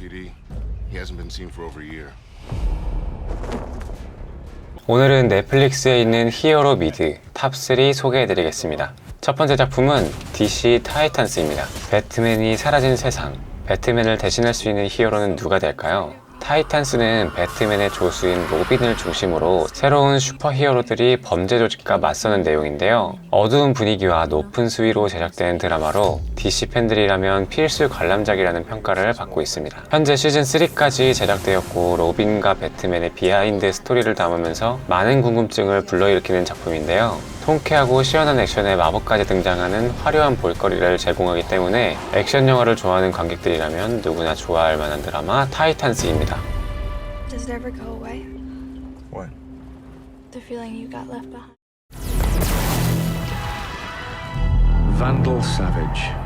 PD. He hasn't been seen for over a year. 오늘은 넷플릭스에 있는 히어로 미드 탑3 소개해드리겠습니다. 첫 번째 작품은 DC 타이탄스입니다. 배트맨이 사라진 세상. 배트맨을 대신할 수 있는 히어로는 누가 될까요? 타이탄스는 배트맨의 조수인 로빈을 중심으로 새로운 슈퍼 히어로들이 범죄 조직과 맞서는 내용인데요. 어두운 분위기와 높은 수위로 제작된 드라마로 DC 팬들이라면 필수 관람작이라는 평가를 받고 있습니다. 현재 시즌 3까지 제작되었고 로빈과 배트맨의 비하인드 스토리를 담으면서 많은 궁금증을 불러일으키는 작품인데요. 통쾌하고 시원한 액션에 마법까지 등장하는 화려한 볼거리를 제공하기 때문에 액션 영화를 좋아하는 관객들이라면 누구나 좋아할 만한 드라마 타이탄스입니다. Does it ever go away? What? The feeling you got left behind. Vandal Savage.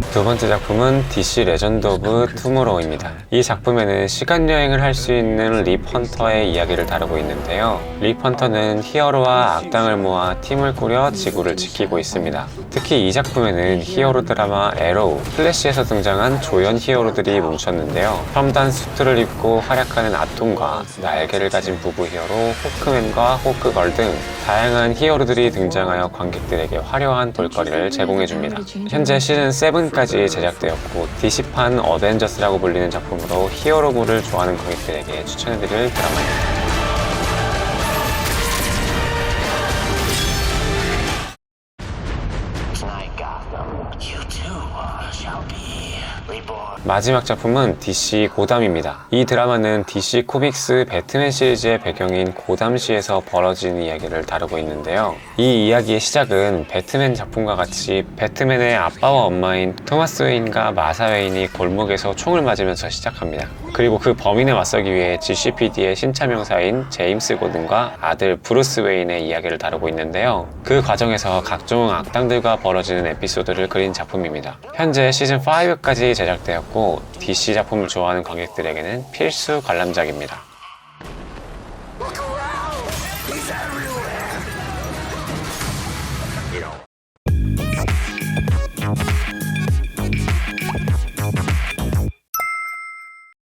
두 번째 작품은 DC 레전드 오브 투모로우입니다. 이 작품에는 시간 여행을 할 수 있는 립 헌터의 이야기를 다루고 있는데요. 립 헌터는 히어로와 악당을 모아 팀을 꾸려 지구를 지키고 있습니다. 특히 이 작품에는 히어로 드라마 에로우, 플래시에서 등장한 조연 히어로들이 뭉쳤는데요. 첨단 수트를 입고 활약하는 아톰과 날개를 가진 부부 히어로 호크맨과 호크걸 등 다양한 히어로들이 등장하여 관객들에게 화려한 볼거리를 제공해줍니다. 현재 시즌 7까지 제작되었고 DC판 어벤져스라고 불리는 작품으로 히어로물을 좋아하는 관객들에게 추천해드릴 드라마입니다. 마지막 작품은 DC 고담입니다. 이 드라마는 DC 코믹스 배트맨 시리즈의 배경인 고담시에서 벌어진 이야기를 다루고 있는데요. 이 이야기의 시작은 배트맨 작품과 같이 배트맨의 아빠와 엄마인 토마스 웨인과 마사 웨인이 골목에서 총을 맞으면서 시작합니다. 그리고 그 범인에 맞서기 위해 GCPD의 신차명사인 제임스 고든과 아들 브루스 웨인의 이야기를 다루고 있는데요. 그 과정에서 각종 악당들과 벌어지는 에피소드를 그린 작품입니다. 현재 시즌 5까지 제작되었고 DC 작품을 좋아하는 관객들에게는 필수 관람작입니다.